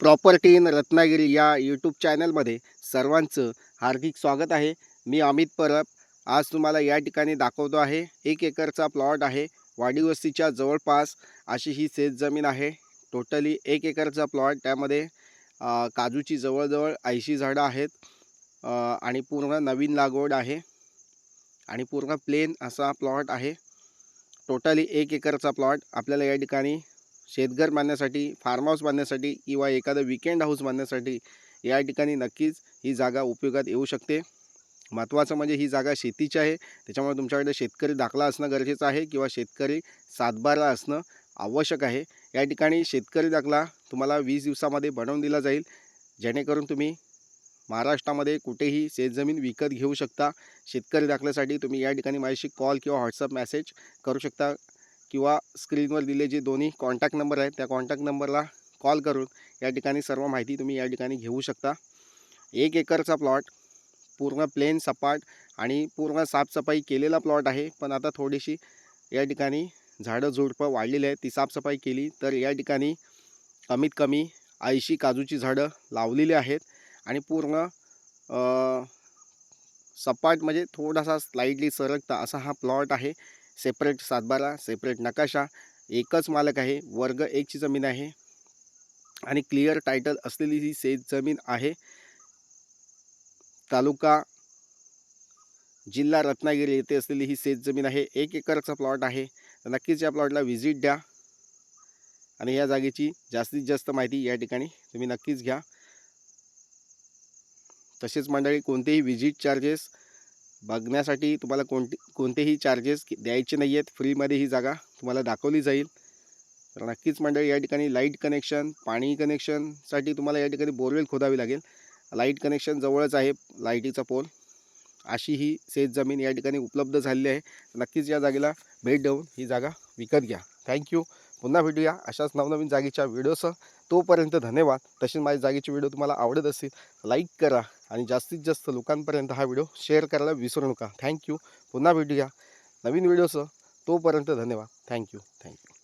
Property in Ratnagiri या YouTube चॅनलमध्ये सर्वांचं हार्दिक स्वागत आहे. मी अमित परब. आज तुम्हाला या ठिकाणी दाखवतो आहे. एक एकरचा प्लॉट आहे. वाडी वस्तीच्या जवळपास अशी ही शेत जमीन आहे. टोटली एक एकरचा प्लॉट त्यामध्ये काजूची जवळजवळ ऐंशी झाडं आहेत. आणि पूर्ण नवीन लागवड आहे. आणि पूर्ण प्लेन असा प्लॉट आहे. टोटली एक एकरचा प्लॉट आपल्याला या ठिकाणी शेतघर बांधण्यासाठी फार्म हाऊस बांधण्यासाठी किंवा एखादं विकेंड हाऊस बांधण्यासाठी या ठिकाणी नक्कीच ही जागा उपयोगात येऊ शकते. महत्त्वाचं म्हणजे ही जागा शेतीची आहे. त्याच्यामुळे तुमच्याकडे शेतकरी दाखला असणं गरजेचं आहे किंवा शेतकरी सातबारा असणं आवश्यक आहे. या ठिकाणी शेतकरी दाखला तुम्हाला वीस दिवसामध्ये बनवून दिला जाईल. जेणेकरून तुम्ही महाराष्ट्रामध्ये कुठेही शेतजमीन विकत घेऊ शकता. शेतकरी दाखल्यासाठी तुम्ही या ठिकाणी माझ्याशी कॉल किंवा व्हॉट्सअप मेसेज करू शकता. किंवा स्क्रीनवर दिले जे दोन्ही कॉन्टॅक्ट नंबर आहेत त्या कॉन्टॅक्ट नंबरला कॉल करून या ठिकाणी सर्व माहिती तुम्ही या ठिकाणी घेऊ शकता. एक एकरचा प्लॉट पूर्ण प्लेन सपाट आणि पूर्ण साफसफाई केलेला प्लॉट आहे. पण आता थोडीशी या ठिकाणी झाडं झुडपं वाढलेली आहेत. ती साफसफाई केली तर या ठिकाणी कमीत कमी ऐंशी काजूची झाडं लावलेली आहेत आणि पूर्ण सपाट म्हणजे थोडासा स्लाईडली सरकता असा हा प्लॉट आहे. सेपरेट सातबारा सेपरेट नकाशा एकच मालक आहे वर्ग एकची जमीन आहे. आणि क्लिअर टायटल असलेली ही शेत जमीन आहे. तालुका जिल्हा रत्नागिरी येथे असलेली ही शेत जमीन आहे. एक एकरचा प्लॉट आहे. तर नक्कीच या प्लॉटला व्हिजिट द्या. आणि या जागेची जास्तीत जास्त माहिती या ठिकाणी तुम्ही नक्कीच घ्या. तसेच मंडळी कोणतेही व्हिजिट चार्जेस बघण्यासाठी तुम्हाला कोणते कोणतेही चार्जेस द्यायचे नाही आहेत फ्रीमध्ये ही जागा तुम्हाला दाखवली जाईल. तर नक्कीच मंडळी या ठिकाणी लाइट कनेक्शन पाणी कनेक्शनसाठी तुम्हाला या ठिकाणी बोरवेल खोदावी लागेल. लाइट कनेक्शन जवळच आहे लाईटीचा पोल अशी ही शेत जमीन या ठिकाणी उपलब्ध झालेली आहे. नक्कीच या जागेला भेट देऊन ही जागा विकत घ्या. थँक्यू पुन्हा भेटूया अशाच नवनवीन जागेच्या व्हिडिओसह तोपर्यंत धन्यवाद. तसेच माझ्या जागेची व्हिडिओ तुम्हाला आवडत असेल लाईक करा. आणि जास्तीत जास्त लोकांपर्यंत हा व्हिडिओ शेअर करायला विसरू नका. थँक्यू पुन्हा भेटूया. नवीन व्हिडिओसह तोपर्यंत धन्यवाद. Thank you thank you